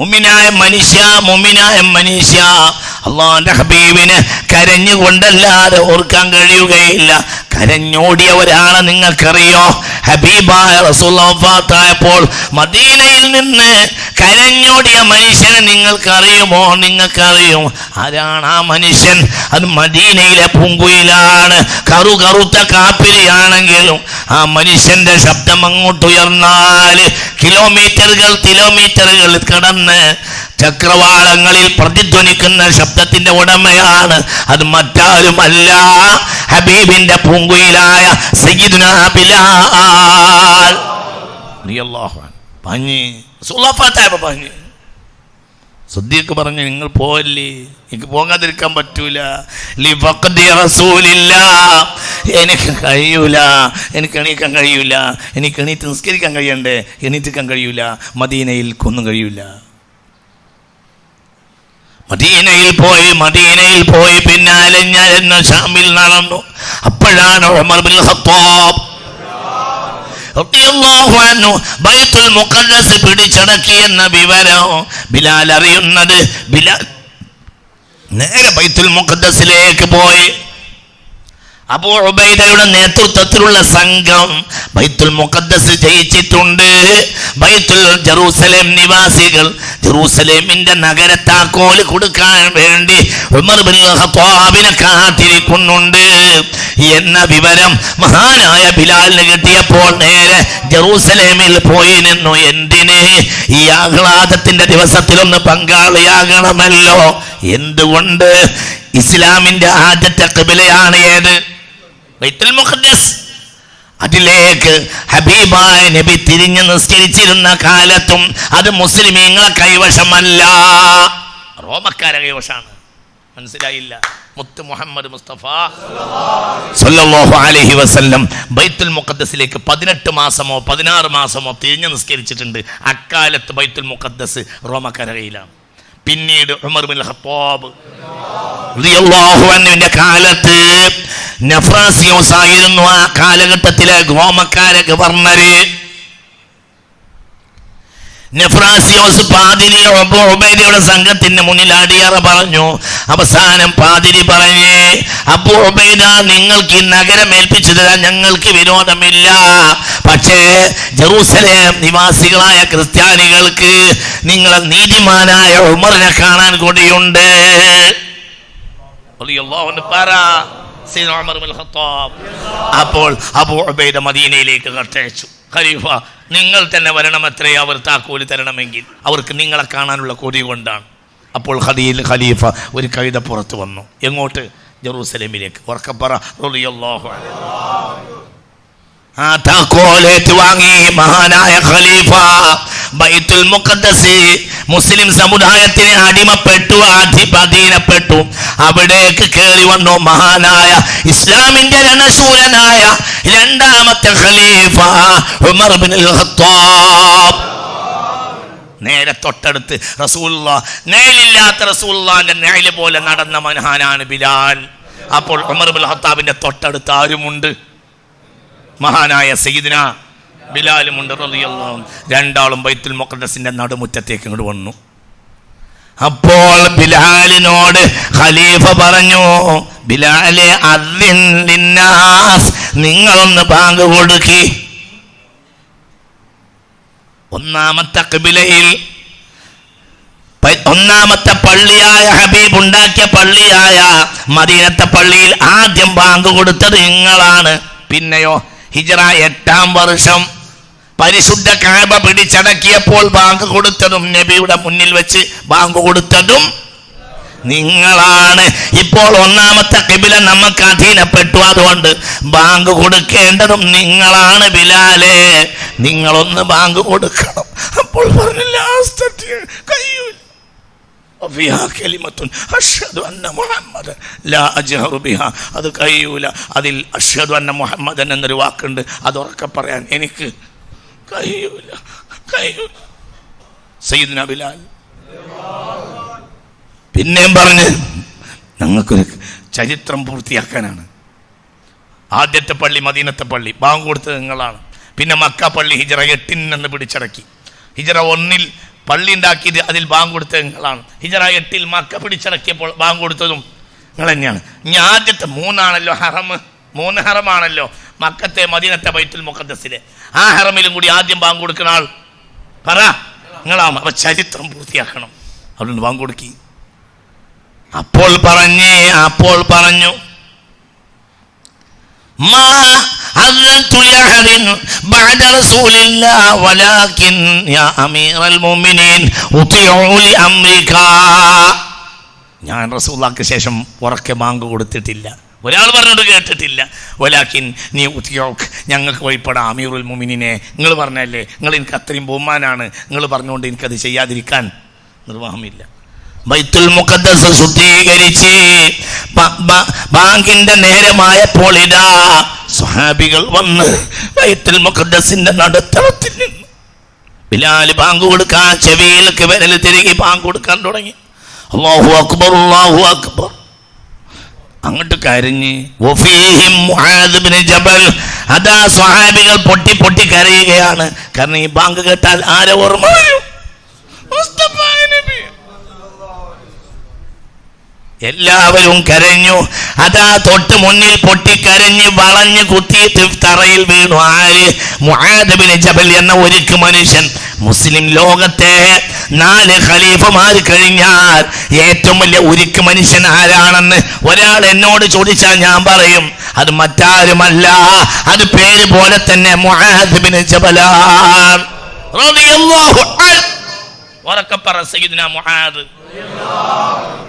മുമിനായ മനുഷ്യ മുമ്മിനായ മനുഷ്യ. അള്ളാന്റെ ഹബീബിന് കരഞ്ഞുകൊണ്ടല്ലാതെ ഓർക്കാൻ കഴിയുകയില്ല. കരഞ്ഞോടിയ ഒരാളെ നിങ്ങൾക്കറിയോ? ഹബീബായ റസൂലായപ്പോൾ മദീനയിൽ നിന്ന് കരഞ്ഞോടിയ മനുഷ്യനെ നിങ്ങൾക്കറിയുമോ? നിങ്ങൾക്കറിയും. ആരാണ് ആ മനുഷ്യൻ? അത് മദീനയിലെ പൂങ്കുയിലാണ്. കറു കറുത്ത കാപ്പിരിയാണെങ്കിലും ആ മനുഷ്യന്റെ ശബ്ദം അങ്ങോട്ട് ഉയർന്നാൽ കിലോമീറ്ററുകൾ കിലോമീറ്ററുകൾ കടന്ന് ചക്രവാളങ്ങളിൽ പ്രതിധ്വനിക്കുന്ന ശബ്ദത്തിന്റെ ഉടമയാണ്. അത് മറ്റാരും അല്ല ഹബീബിന്റെ പൂങ്കുയിലായ സയ്യിദുന പറഞ്ഞു. നിങ്ങൾ പോവല്ലേ? എനിക്ക് പോകാതിരിക്കാൻ പറ്റൂല. എനിക്ക് കഴിയൂല. എനിക്ക് എണീക്കാൻ കഴിയൂല. എനിക്ക് എണീറ്റ് നിസ്കരിക്കാൻ കഴിയണ്ടേ? എണീറ്റിക്കാൻ കഴിയൂല. മദീനയിൽ കൊന്നും കഴിയൂല. മദീനയിൽ പോയി മദീനയിൽ പോയി പിന്നെ അലഞ്ഞലഞ്ഞ ഷാമിൽ നടന്നു. അപ്പോഴാണ് Umar bin Khattab Baitul Muqaddas പിടിച്ചടക്കി എന്ന വിവരം ബിലാൽ അറിയുന്നത്. ബിലാൽ നേരെ ബൈത്തുൽ മുഖദ്ദസിലേക്ക് പോയി. അബൂ ഉബൈദയുടെ നേതൃത്വത്തിലുള്ള സംഘം ബൈത്തുൽ മുഖദ്ദസ് ജയിച്ചിട്ടുണ്ട്. ബൈത്തുൽ ജെറൂസലേം നിവാസികൾ ജെറൂസലേമിന്റെ നഗരത്താക്കോൽ കൊടുക്കാൻ വേണ്ടി ഉമർ ബിൻ ഖത്താബിനെ കാത്തിരിക്കുന്നുണ്ട്. എന്ന വിവരം മഹാനായ ബിലാലിന് കിട്ടിയപ്പോൾ നേരെ ജെറൂസലേമിൽ പോയി നിന്നു. എന്തിനെ? ഈ ആഹ്ലാദത്തിന്റെ ദിവസത്തിലൊന്ന് പങ്കാളിയാകണമല്ലോ. എന്തുകൊണ്ട്? ഇസ്ലാമിന്റെ ആദ്യത്തെ കബിലയാണ് ഏത്? ബൈത്തുൽ മുഖദ്ദസ്. അതിലേക്ക് ഹബീബായ നബി തിരിഞ്ഞു നിസ്കരിച്ചിരുന്ന കാലത്തും അത് മുസ്ലിമീങ്ങളെ കൈവശമല്ല. റോമക്കാരെ കൈവശമാണ്. മനസ്സിലായില്ല. മുത്ത് മുഹമ്മദ് മുസ്തഫ സല്ലല്ലാഹു അലൈഹി വസല്ലം ബൈത്തുൽ മുഖദ്ദസിലേക്ക് പതിനെട്ട് മാസമോ പതിനാറ് മാസമോ തിരിഞ്ഞു നിസ്കരിച്ചിട്ടുണ്ട്. അക്കാലത്ത് ബൈത്തുൽ മുഖദ്ദസ് റോമക്കാരകയിലാണ് പിന്നീട് ഉമർ ബിൻ അൻഹുവിന്റെ കാലത്ത് നഫ്രാസിയോസ് ആയിരുന്നു ആ കാലഘട്ടത്തിലെ ഗോമക്കാരെ ഗവർണര്. നെഫ്രാസിയോസ് പാതിരി അബൂ ഉബൈദയുടെ സംഘത്തിന്റെ മുന്നിൽ അടിയറ പറഞ്ഞു. അവസാനം പാതിരി പറഞ്ഞേ അബൂ ഉബൈദ നിങ്ങൾക്ക് ഈ നഗരം ഏൽപ്പിച്ചു തരാൻ ഞങ്ങൾക്ക് വിരോധമില്ല. പക്ഷേ ജെറൂസലേം നിവാസികളായ ക്രിസ്ത്യാനികൾക്ക് നിങ്ങളെ നീതിമാനായ ഉമറിനെ കാണാൻ കൂടിയുണ്ട്. പറ. അപ്പോൾ അബൂ ഉബൈദ മദീനയിലേക്ക് കട്ടയച്ചു ഖലീഫ നിങ്ങൾ തന്നെ വരണം വരണമത്രേ അവർ താക്കോൽ തരണമെങ്കിൽ? അവർക്ക് നിങ്ങളെ കാണാനുള്ള കൊതി കൊണ്ടാണ്. അപ്പോൾ ഖദീൽ ഖലീഫ ഒരു കവിത പുറത്തു വന്നു. എങ്ങോട്ട്? ജെറൂസലേമിലേക്ക്. ഉറക്കപ്പറ. റളിയല്ലാഹു വാങ്ങി മഹാനായ ഖലീഫ ബൈത്തുൽ മുഖദ്ദസ് മുസ്ലിം സമുദായത്തിന് അടിമപ്പെട്ടു അധിപധീനപ്പെട്ടു അവിടേക്ക് കയറി വന്നു മഹാനായ ഇസ്ലാമിന്റെ രണശൂരനായ രണ്ടാമത്തെ ഖലീഫ ഉമർ ബിൻ ഖത്താബ് നേരെ തൊട്ടടുത്ത് റസൂല്ല നേലില്ലാത്ത റസൂല്ലാന്റെ നേൽ പോലെ നടന്ന മഹാനാണ് ബിലാൽ. അപ്പോൾ ഉമർ ബിൻ ഖത്താബിന്റെ തൊട്ടടുത്ത് ആരുമുണ്ട്? മഹാനായ സയ്യിദിന ബിലാലും ഉണ്ട് റളിയല്ലാഹു രണ്ടാളും ബൈത്തുൽ മുഖദ്ദസിന്റെ നടുമുറ്റത്തേക്ക് ഇങ്ങോട്ട് വന്നു. അപ്പോൾ ബിലാലിനോട് ഖലീഫ പറഞ്ഞു ബിലാലെ അദ്ദിൻ ലിന്നാസ് നിങ്ങളൊന്ന് ബാങ്ക് കൊടുക്കി. ഒന്നാമത്തെ കബിലയിൽ ഒന്നാമത്തെ പള്ളിയായ ഹബീബ് ഉണ്ടാക്കിയ പള്ളിയായ മദീനത്തെ പള്ളിയിൽ ആദ്യം ബാങ്ക് കൊടുത്തത് നിങ്ങളാണ്. പിന്നെയോ ഹിജറ എട്ടാം വർഷം. പരിശുദ്ധ കാബ പിടിച്ചടക്കിയപ്പോൾ ബാങ്ക് കൊടുത്തതും നബിയുടെ മുന്നിൽ വെച്ച് ബാങ്ക് കൊടുത്തതും നിങ്ങളാണ്. ഇപ്പോൾ ഒന്നാമത്തെ കിബില നമുക്ക് അധീനപ്പെട്ടു. അതുകൊണ്ട് ബാങ്ക് കൊടുക്കേണ്ടതും നിങ്ങളാണ് ബിലാലെ. നിങ്ങളൊന്ന് ബാങ്ക് കൊടുക്കണം. അപ്പോൾ പറഞ്ഞില്ല അത് കഴിയൂല. അതിൽ അഷ്ഹദു അന്ന മുഹമ്മദൻ എന്നൊരു വാക്കുണ്ട്. അത് ഉറക്കെ പറയാൻ എനിക്ക് കഴിയൂല. കഴിയൂല. സയ്യിദ്ന ബിലാൽ. പിന്നെയും പറഞ്ഞ് ഞങ്ങൾക്കൊരു ചരിത്രം പൂർത്തിയാക്കാനാണ്. ആദ്യത്തെ പള്ളി മദീനത്തെ പള്ളി. ബാങ്ക് കൊടുത്തത് നിങ്ങളാണ്. പിന്നെ മക്ക പള്ളി ഹിജറ എട്ടിൽ നിന്ന് പിടിച്ചടക്കി. ഹിജറ ഒന്നിൽ പള്ളി ഉണ്ടാക്കിയത് അതിൽ ബാങ്ക് കൊടുത്തത് നിങ്ങളാണ്. ഹിജറ എട്ടിൽ മക്ക പിടിച്ചടക്കിയപ്പോൾ ബാങ്ക് കൊടുത്തതും നിങ്ങൾ തന്നെയാണ്. ഇനി ആദ്യത്തെ മൂന്നാണല്ലോ ഹറമ് മൂന്ന് ഹറമാണല്ലോ മക്കത്തെ മദീനത്തെ ബൈത്തുൽ മുഖദ്സിലെ ആ ഹറമിലും കൂടി ആദ്യം ബാങ്ക് കൊടുക്കുന്ന ആൾ പറ. നിങ്ങളാണ് അപ്പൊ ചരിത്രം പൂർത്തിയാക്കണം. അതുകൊണ്ട് ബാങ്ക് കൊടുക്കി. അപ്പോൾ പറഞ്ഞേ അപ്പോൾ പറഞ്ഞു. ما أذنت لأحد بعد رسول الله ولكن يا أمير المؤمنين اطيعوا لأمرك ഞാൻ റസൂല്ലാക്ക് ശേഷം ഉറക്കെ ബാങ്ക് കൊടുത്തിട്ടില്ല ഒരാൾ പറഞ്ഞിട്ട് കേട്ടിട്ടില്ല ഒലാക്കിൻ നീ ഉത്തിയോക്ക് ഞങ്ങൾക്ക് വഴിപ്പെടാം അമീറുൽ മുമിനിനെ നിങ്ങൾ പറഞ്ഞല്ലേ നിങ്ങൾ എനിക്ക് അത്രയും ബഹുമാനാണ് നിങ്ങൾ പറഞ്ഞുകൊണ്ട് എനിക്കത് ചെയ്യാതിരിക്കാൻ നിർവാഹമില്ല ബൈത്തുൽ മുഖദ്ദസ് ശുദ്ധീകരിച്ച് ബ- ബ- ബാങ്കിന്റെ നേരമായപ്പോൾ ഇതാ സ്വഹാബികൾ വന്ന് ബൈത്തുൽ മുഖദ്സിന്റെ നടുത്തളത്തിൽ നിന്ന് ബിലാൽ ബാങ്ക് കൊടുക്കാൻ ചെവിയിലേക്ക് വിരൽ തിരികെ ബാങ്ക് കൊടുക്കാൻ തുടങ്ങി. അള്ളാഹു അക്ബർ അള്ളാഹു അക്ബർ. അങ്ങോട്ട് കരഞ്ഞ് ജബൽ. അതാ സ്വഹാബികൾ പൊട്ടി പൊട്ടി കരയുകയാണ്. കാരണം ഈ ബാങ്ക് കേട്ടാൽ ആരെ ഓർമ്മ വരും നബി എല്ലാവരും കരഞ്ഞു. അതാ തൊട്ട് മുന്നിൽ പൊട്ടിക്കരഞ്ഞ് വളഞ്ഞ് കുത്തിയിട്ട് തറയിൽ വീണു ആര്? മുഹാദബിന് ജബൽ എന്ന ഒരുക്ക് മനുഷ്യൻ. മുസ്ലിം ലോകത്തെ നാല് ഖലീഫമാർ കഴിഞ്ഞാൽ ഏറ്റവും വലിയ ഉരുക്ക് മനുഷ്യൻ ആരാണെന്ന് ഒരാൾ എന്നോട് ചോദിച്ചാൽ ഞാൻ പറയും. അത് മറ്റാരുമല്ല. അത് പേര് പോലെ തന്നെ മുഹാദബിന് ജബലാൻ റളിയല്ലാഹു അൻഹു. ഉറക്കെ പറ സയ്യിദ്ന മുആദ്.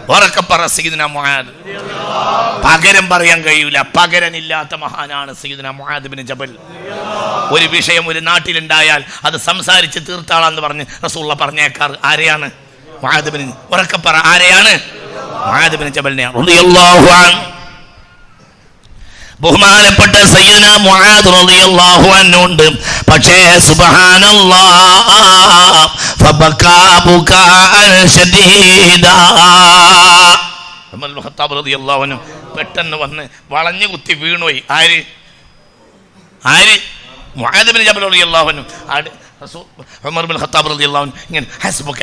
ഉറക്കെ പറ സീദന മുആദ്. പകരം പറയാൻ കഴിയൂല. പകരനില്ലാത്ത മഹാനാണ് സീദന മുഹാദിബിന് ജബൽ. ഒരു വിഷയം ഒരു നാട്ടിലുണ്ടായാൽ അത് സംസാരിച്ച് തീർത്താളാന്ന് പറഞ്ഞ് റസൂള്ള പറഞ്ഞേക്കാർ ആരെയാണ്? മഹാദിബിന് ഉറക്കെ പറ ആരെയാണ്? മഹാദിബിന് ജബലിനെയാണ്. ബഹുമാനപ്പെട്ട സയ്യിദ്ന മുആദ് റളിയല്ലാഹു പക്ഷേ സുബ്ഹാനല്ലാഹ് ഖത്താബ് റളിയല്ലാഹു അൻഹു പെട്ടെന്ന് വന്ന് വളഞ്ഞു കുത്തി വീണുപോയി. ആര്? ആര്? മുആദ് ബിൻ റളിയല്ലാഹു അൻഹു. ഉമർ ബിൻ ഖത്താബ് റളിയല്ലാഹു അൻഹു ഇങ്ങനെ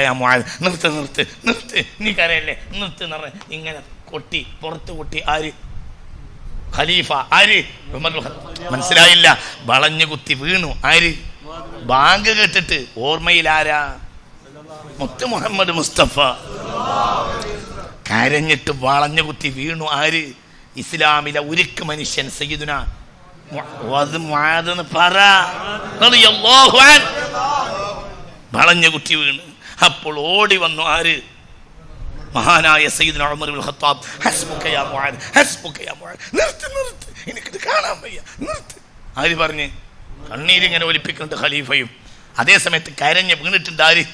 യാ മുആദ് നിർത്ത് നിർത്ത് നിർത്ത്. നീ കരയല്ലേ? നിർത്ത് നിറ ഇങ്ങനെ കൊട്ടി പുറത്ത് കൊട്ടി ആര്? ഖലീഫ ആര്. മനസ്സിലായില്ല. വളഞ്ഞു കുത്തി വീണു. ആര്? ബാങ്ക് കേട്ടിട്ട്. ഓർമ്മയിൽ ആരാ? മുത്ത് മുഹമ്മദ് മുസ്തഫ. കരഞ്ഞിട്ട് വളഞ്ഞു കുത്തി വീണു. ആര്? ഇസ്ലാമിലെ ഉരുക്ക് മനുഷ്യൻ സയ്യിദുന. വളഞ്ഞു കുത്തി വീണ്. അപ്പോൾ ഓടി വന്നു. ആര്? മഹാനായ സയ്യിദ്ന ഉമർ ഇബ്നുൽ ഖത്താബ് ഹസ്ബുക യാ മുആദ് ഹസ്ബുക യാ മുആദ്. നിർത്ത് നിർത്ത്. എനിക്കിത് കാണാൻ വയ്യ. നിർത്ത്. ആര് പറഞ്ഞ്? കണ്ണീരിങ്ങനെ ഒലിപ്പിക്കുന്നുണ്ട് ഖലീഫയും. അതേ സമയത്ത് കരഞ്ഞ് വീണിട്ടുണ്ട് ആര്?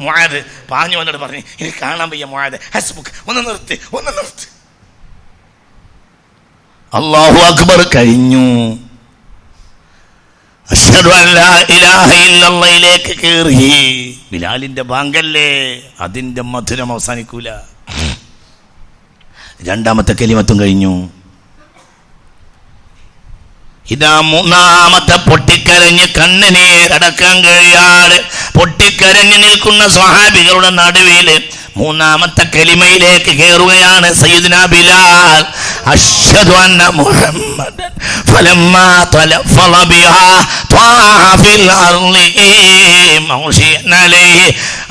മുആദ്. പാഞ്ഞു വന്നിട്ട് പറഞ്ഞു എനിക്ക് കാണാൻ വയ്യ മുആദ്. ഹസ്ബുക ഒന്ന് നിർത്ത് ഒന്ന് നിർത്ത്. അള്ളാഹു അക്ബർ കഴിഞ്ഞു. ബിലാലിന്റെ ബാങ്കല്ലേ? അതിന്റെ മധുരം അവസാനിക്കൂല. രണ്ടാമത്തെ കലിമത്തും കഴിഞ്ഞു. ഇതാ മൂന്നാമത്തെ പൊട്ടിക്കരഞ്ഞ് കണ്ണിനീരടക്കാൻ കഴിയാതെ പൊട്ടിക്കരഞ്ഞ് നിൽക്കുന്ന സ്വഹാബികളുടെ നടുവിൽ മൂന്നാമത്തെ കലിമയിലേക്ക് കയറുകയാണ് സയ്യിദ്ന ബിലാൽ. അഷ്ഹദു അന്ന മുഹമ്മദൻ ഫലമ്മാ തലഫള ബിഹാ ത്വാഹ ഫിൽ അർളി മൗഷി അലൈഹി.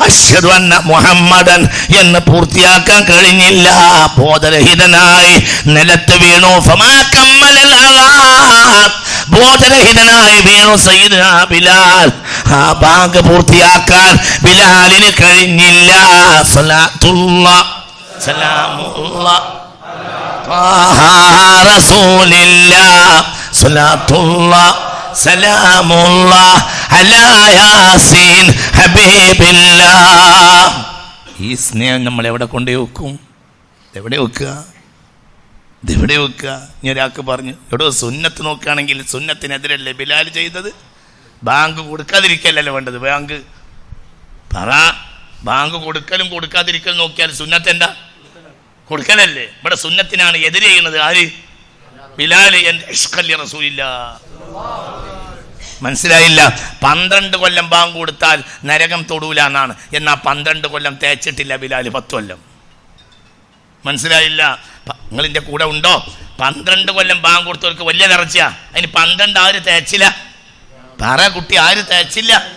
അഷ്ഹദു അന്ന മുഹമ്മദൻ എന്ന് പൂർത്തിയാക്കാൻ കഴിഞ്ഞില്ല. ബോധരഹിതനായി നിലത്ത് വീണു. ഫമാ കമ്മലൽ ബോധരഹിതനായി വീണു സയ്യിദ്ന ബിലാൽ. ആ ബാങ്ക് പൂർത്തിയാക്കാൻ ബിലാലിന് കഴിഞ്ഞില്ല. ഈ സ്നേഹം നമ്മൾ എവിടെ കൊണ്ടു വെക്കും? എവിടെ വെക്കുക? ഇതെവിടെ വെക്കുക? ഇനി ഒരാൾക്ക് പറഞ്ഞു എവിടെ സുന്നത്ത് നോക്കുകയാണെങ്കിൽ സുന്നത്തിനെതിരല്ലേ ബിലാൽ ചെയ്തത്? ബാങ്ക് കൊടുക്കാതിരിക്കലല്ലേ വേണ്ടത്? ബാങ്ക്. പറ. ബാങ്ക് കൊടുക്കലും കൊടുക്കാതിരിക്കലും നോക്കിയാൽ സുന്നത്ത് എന്താ? കൊടുക്കലല്ലേ. ഇവിടെ സുന്നത്തിനാണ് എതിര് ചെയ്യുന്നത് ആര്? ബിലാൽ ഇഷ്കല്യ റസൂലില്ല മനസ്സിലായില്ല? പന്ത്രണ്ട് കൊല്ലം ബാങ്ക് കൊടുത്താൽ നരകം തൊടൂല എന്നാണ്. എന്നാൽ പന്ത്രണ്ട് കൊല്ലം തേച്ചിട്ടില്ല ബിലാൽ പത്ത് കൊല്ലം. മനസ്സിലായില്ല? നിങ്ങളിന്റെ കൂടെ ഉണ്ടോ? പന്ത്രണ്ട് കൊല്ലം ബാങ്ക് കൊടുത്തവർക്ക് വലിയ നിറച്ചാ അതിന് പന്ത്രണ്ട് ആര് തേച്ചില്ല? പറ കുട്ടി ആര് തേച്ചില്ല.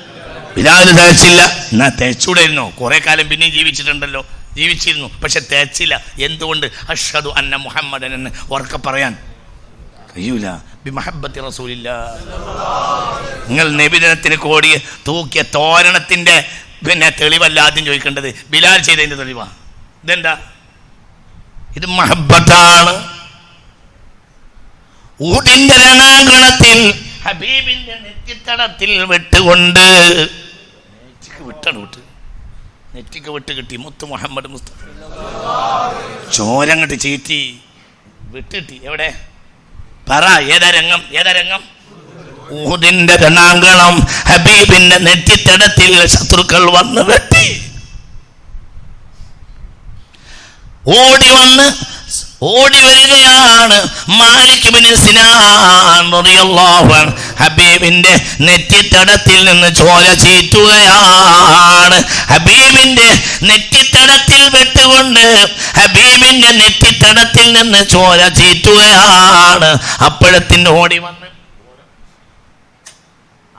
പിതാവിന് തേച്ചില്ല. എന്നാ തേച്ചൂടായിരുന്നു കുറെ കാലം പിന്നെയും ജീവിച്ചിട്ടുണ്ടല്ലോ. ജീവിച്ചിരുന്നു. പക്ഷെ തേച്ചില്ല. എന്തുകൊണ്ട്? അഷദു അന്ന മുഹമ്മദൻ എന്ന് ഉറക്കെ പറയാൻ. കഴിയൂല ബിമഹബത്തി റസൂലില്ല. നിങ്ങൾ നിബിധനത്തിന് കോടി തൂക്കിയ തോരണത്തിന്റെ പിന്നെ തെളിവല്ല ആദ്യം ചോദിക്കേണ്ടത്. ബിലാൽ ചെയ്തതിന്റെ തെളിവാ. ഇതെന്താ? ഇത് മഹബത്താണ് ഊടിന്റെ രണാങ്കണത്തിൽ ഹബീബിന്റെ നെറ്റിത്തടത്തിൽ വിട്ടുകൊണ്ട് നെറ്റിക്ക് വിട്ടാണ് വിട്ട്. നെറ്റിക്ക് വിട്ട് കിട്ടി. മുത്ത് മുഹമ്മദ് മുസ്തഫ. ചോരങ്ങട്ട് ചീറ്റി വിട്ടിട്ടി. എവിടെ? പറ ഏതാ രംഗം? ഏതാ രംഗം? ഊതിന്റെ രണാങ്കണം ഹബീബിന്റെ നെറ്റിത്തടത്തിൽ ശത്രുക്കൾ വന്ന് വെട്ടി. ഓടി വന്ന് ഓടി വരികയാണ് ഹബീബിന്റെ നെറ്റിത്തടത്തിൽ നിന്ന് ചോര ചീറ്റുകയാണ്. ഹബീബിന്റെ നെറ്റിത്തടത്തിൽ വെട്ടുകൊണ്ട് ഹബീബിന്റെ നെറ്റിത്തടത്തിൽ നിന്ന് ചോര ചീറ്റുകയാണ്. അപ്പോഴത്തിന് ഓടി വന്ന്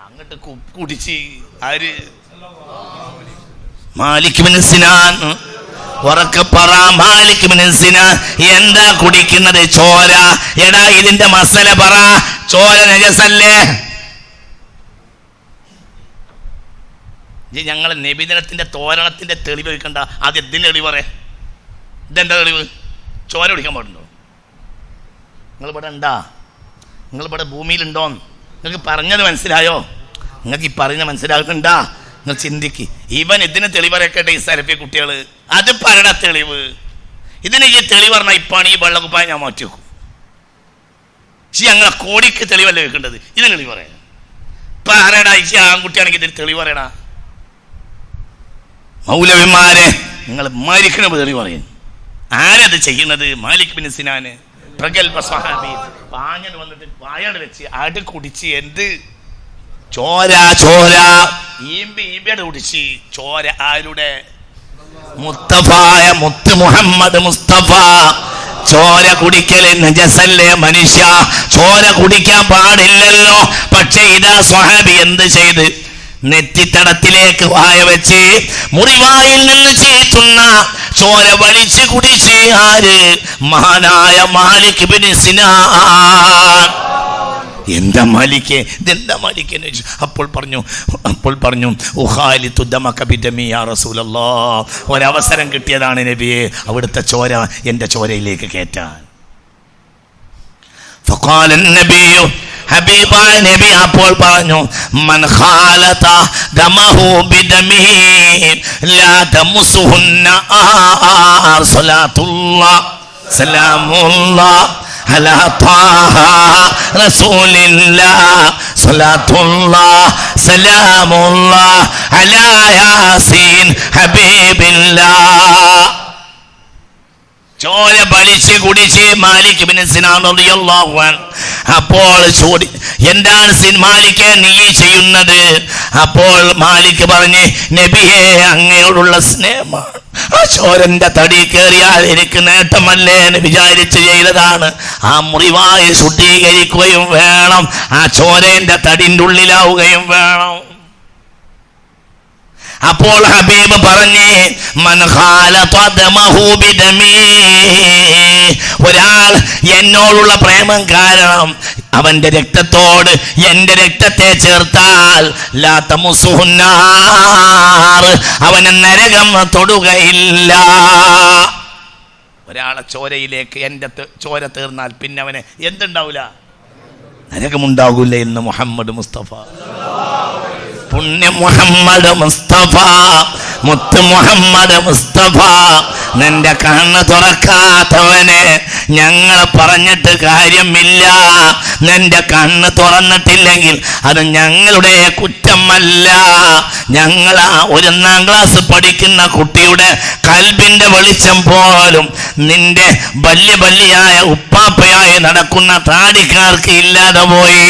അങ്ങോട്ട് കുടിച്ച് ആര്? മാലിക് സിനാൻ. മാലിക് എന്താ കുടിക്കുന്നത്? ചോര. എടാ ഇതിന്റെ മസല പറ. ചോര നജസല്ലേ? ഞങ്ങൾ നബിദിനത്തിന്റെ തോരണത്തിന്റെ തെളിവ് വെക്കണ്ട ആദ്യം ഇതിന്റെ തെളിവ് പറ ഇതെന്താ തെളിവ്? ചോര കുടിക്കാൻ പാടുണ്ടോ? നിങ്ങൾ ഇവിടെ ഉണ്ടാ? നിങ്ങൾ ഇവിടെ ഭൂമിയിലുണ്ടോ നിങ്ങൾക്ക് പറഞ്ഞത് മനസ്സിലായോ? നിങ്ങൾക്ക് ഈ പറഞ്ഞ മനസ്സിലാകുന്നുണ്ടാ? നിങ്ങൾ ചിന്തിക്ക്. ഇവൻ ഇതിന് തെളിവറക്കട്ടെ ഈ സ്ഥലപ്പി കുട്ടികൾ അത് പറയണ തെളിവ്. ഇതിന് ഈ തെളിവ് പറഞ്ഞാൽ ഇപ്പാണ് ഈ വെള്ളക്കുപ്പായ ഞാൻ മാറ്റി വെക്കും. പക്ഷെ ഞങ്ങളെ കോടിക്ക് തെളിവല്ല വെക്കേണ്ടത് ഇതിന് തെളിവ് പറയാം പറയടാ ഈ ആൺകുട്ടിയാണെങ്കിൽ ഇതിന് തെളിവ് പറയണ? മൗലവിമാരെ നിങ്ങൾ മരിക്കണ തെളിവ് പറയും. ആരത് ചെയ്യുന്നത്? മാലിക് ബിൻ സിനാന്. പ്രഗൽഭ സ്വഹാബി. വാങ്ങൽ വന്നിട്ട് വായാട് വെച്ച് അട് കുടിച്ച് എന്ത് ചോര ചോര. ഈമ്പി ഈമ്പിയുടെ കുടിച്ച്. ചോര ആരുടെ? മുസ്തഫായ മുത്ത് മുഹമ്മദ് മുസ്തഫ. ചോര കുടിക്കൽ നജസല്ലേ മനുഷ്യ. ചോര കുടിക്കാൻ പാടില്ലല്ലോ. പക്ഷെ ഇതാ സ്വഹാബി എന്ത് ചെയ്ത്? നെറ്റിത്തടത്തിലേക്ക് വായ വെച്ച് മുറിവായിൽ നിന്ന് ചീറ്റുന്ന ചോര വലിച്ചു കുടിച്ച് ആര്? മഹാനായ മാലിക് ബിൻ സിനാൻ. എന്താ മാലിക്കേ ഇതെന്താ മാലിക്കേ അപ്പോൾ പറഞ്ഞു അപ്പോൾ പറഞ്ഞു ഉഹാലി തുദ്ദമക്കബിറ്റമിയാ റസൂലല്ലോ ഒരവസരം കിട്ടിയതാണ് നബിയെ അവിടുത്തെ ചോര എന്റെ ചോരയിലേക്ക് കയറ്റാൻ. ഫക്കാലൻ നബിയോ ഹബീബ നബി അപ്പോൾ പറഞ്ഞു മൻ ഖാലത ദമഹു ബിദമിഹി ലാ തമസുഹുന്ന ആർ സലാത്തുല്ലാ സലാമുല്ലാ على طه رسول الله صلاة الله سلام الله على ياسين حبيب الله ചോര ബലിച്ച് കുടിച്ച് മാലിക് ബിൻ സിനാൻ റളിയല്ലാഹു അൻഹു അപ്പോൾ ചോദി എന്താണ് സിൻ മാലിക് നീ ചെയ്യുന്നത് അപ്പോൾ മാലിക് പറഞ്ഞ് നബിയെ അങ്ങയോടുള്ള സ്നേഹമാണ്. ആ ചോരന്റെ തടി കയറിയാൽ എനിക്ക് നേട്ടമല്ലേ? എന്ന് വിചാരിച്ച് ചെയ്തതാണ്. ആ മുറിവായി ശുദ്ധീകരിക്കുകയും വേണം. ആ ചോരന്റെ തടിന്റെ ഉള്ളിലാവുകയും വേണം. അപ്പോൾ ഹബീബ് പറഞ്ഞേ ഒരാൾ എന്നോടുള്ള പ്രേമം കാരണം അവന്റെ രക്തത്തോട് എന്റെ രക്തത്തെ ചേർത്താൽ അവന് നരകം തൊടുകയില്ല. ഒരാളെ ചോരയിലേക്ക് എന്റെ ചോര തീർന്നാൽ പിന്നെ അവന് എന്തുണ്ടാവില്ല നരകമുണ്ടാകൂല എന്ന് മുഹമ്മദ് മുസ്തഫ. പുണ്യ മുഹമ്മദ് മുസ്തഫ മുത്ത് മുഹമ്മദ് മുസ്തഫ നിന്റെ കണ്ണ് തുറക്കാത്തവനെ ഞങ്ങൾ പറഞ്ഞിട്ട് കാര്യമില്ല. നിന്റെ കണ്ണ് തുറന്നിട്ടില്ലെങ്കിൽ അത് ഞങ്ങളുടെ കുറ്റമല്ല. ഞങ്ങൾ ആ ഒന്നാം ക്ലാസ് പഠിക്കുന്ന കുട്ടിയുടെ കൽബിന്റെ വെളിച്ചം പോലും നിന്റെ ബല്യ ബല്യായ ഉപ്പാപ്പയായി നടക്കുന്ന താടിക്കാർക്ക് ഇല്ലാതെ പോയി.